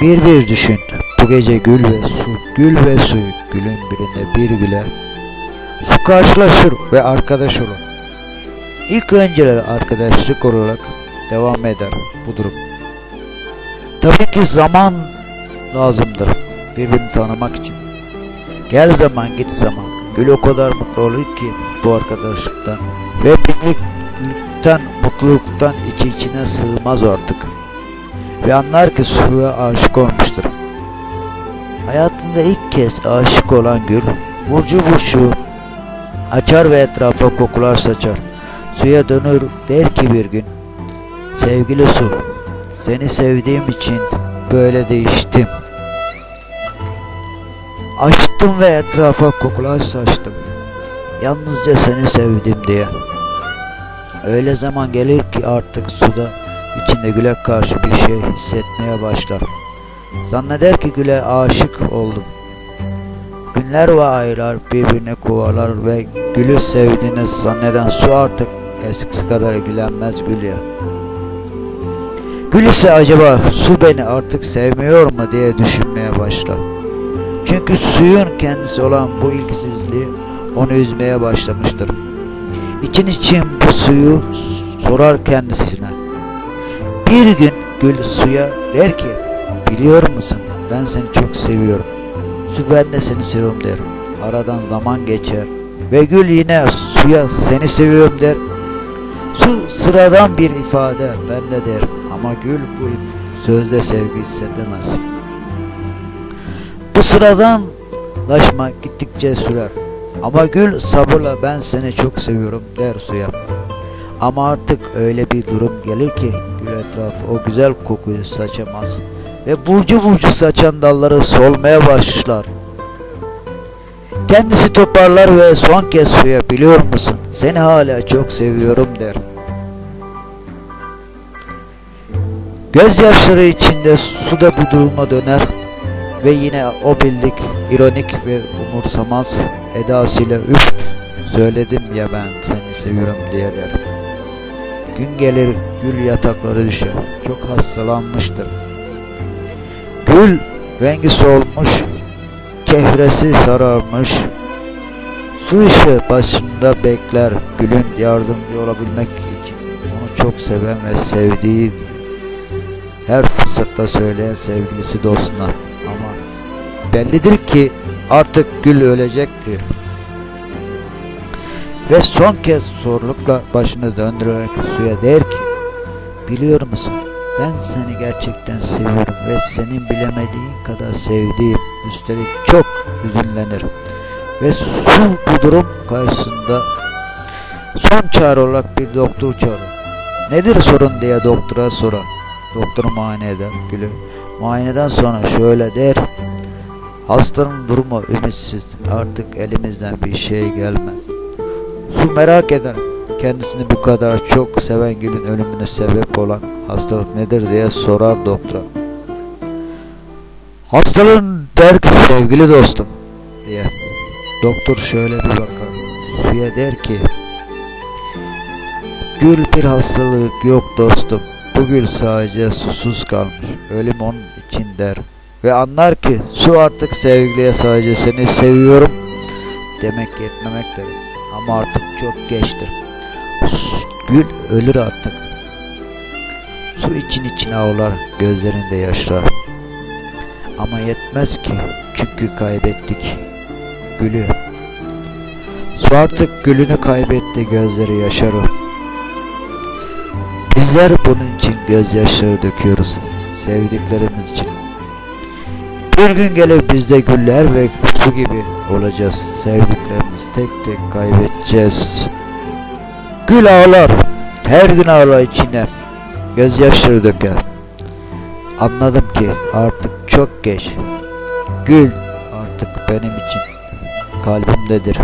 Bir bir düşün. Bu gece gül ve su, gül ve su, gülün birinde bir güle. Su karşılaşır ve arkadaş olur. İlk önceler arkadaşlık olarak devam eder bu durum. Tabii ki zaman lazımdır birbirini tanımak için. Gel zaman git zaman. Gül o kadar mutlu olur ki bu arkadaşlıktan ve birlikten mutluluktan içi içine sığmaz artık. Ve anlar ki suya aşık olmuştur. Hayatında ilk kez aşık olan Gül, burcu burcu açar ve etrafa kokular saçar. Suya dönür der ki bir gün, sevgili su, seni sevdiğim için böyle değiştim. Açtım ve etrafa kokular saçtım. Yalnızca seni sevdim diye. Öyle zaman gelir ki artık suda içinde güle karşı bir şey hissetmeye başlar. Zanneder ki güle aşık oldum. Günler ve aylar birbirine kovalar ve gülü sevdiğini zanneden su artık eskisi kadar ilgilenmez gül ya. Gül ise acaba su beni artık sevmiyor mu diye düşünmeye başlar. Çünkü suyun kendisi olan bu ilgisizliği onu üzmeye başlamıştır. İçin için bu suyu sorar kendisine. Bir gün gül suya der ki biliyor musun ben seni çok seviyorum. Su ben de seni seviyorum der. Aradan zaman geçer ve gül yine suya seni seviyorum der. Su sıradan bir ifade ben de der ama gül bu sözde sevgi hissedemez. Bu sıradanlaşma gittikçe sürer. Ama gül sabırla ben seni çok seviyorum der suya. Ama artık öyle bir durum gelir ki etrafı o güzel kokuyu saçamaz. Ve burcu burcu saçan dalları solmaya başlar. Kendisi toparlar ve son kez suya biliyor musun seni hala çok seviyorum der. Gözyaşları içinde suda bu duruma döner ve yine o bildik ironik ve umursamaz edasıyla üf söyledim ya ben seni seviyorum diye der. Gün gelir gül yatakları düşer. Çok hastalanmıştır. Gül rengi solmuş, çehresi sararmış. Su ışığı başında bekler gülün yardımcı olabilmek için. Onu çok seven ve sevdiği her fırsatta söyleyen sevgilisi dostuna. Ama bellidir ki artık gül ölecektir. Ve son kez sorulukla başını döndürerek suya der ki Biliyor musun ben seni gerçekten seviyorum ve senin bilemediğin kadar sevdiğim üstelik çok hüzünlenir. Ve su bu durum karşısında son çare olarak bir doktor çağırır. Nedir sorun diye doktora sorar. Doktor muayene eder gülü. Muayeneden sonra şöyle der. Hastanın durumu ümitsiz. Artık elimizden bir şey gelmez. Su merak eder. Kendisini bu kadar çok seven gülün ölümüne sebep olan hastalık nedir diye sorar doktora. Hastalığın der ki sevgili dostum diye. Doktor şöyle bir bakar. Suya der ki Gül bir hastalık yok dostum. Bu gül sadece susuz kalmış. Ölüm onun için der. Ve anlar ki su artık sevgiliye sadece seni seviyorum demek yetmemektedir. Ama artık çok geçtir. Gül ölür artık. Su için için ağlar, gözlerinde yaşlar. Ama yetmez ki çünkü kaybettik gülü. Su artık gülünü kaybetti, gözleri yaşarı. Bizler bunun için gözyaşları döküyoruz. Sevdiklerimiz için. Bir gün gelir biz de güller ve su gibi olacağız. Sevdiklerimizi tek tek kaybedeceğiz. Gül ağlar. Her gün ağlar içine. Gözyaşları döker. Anladım ki artık çok geç. Gül artık benim için kalbimdedir.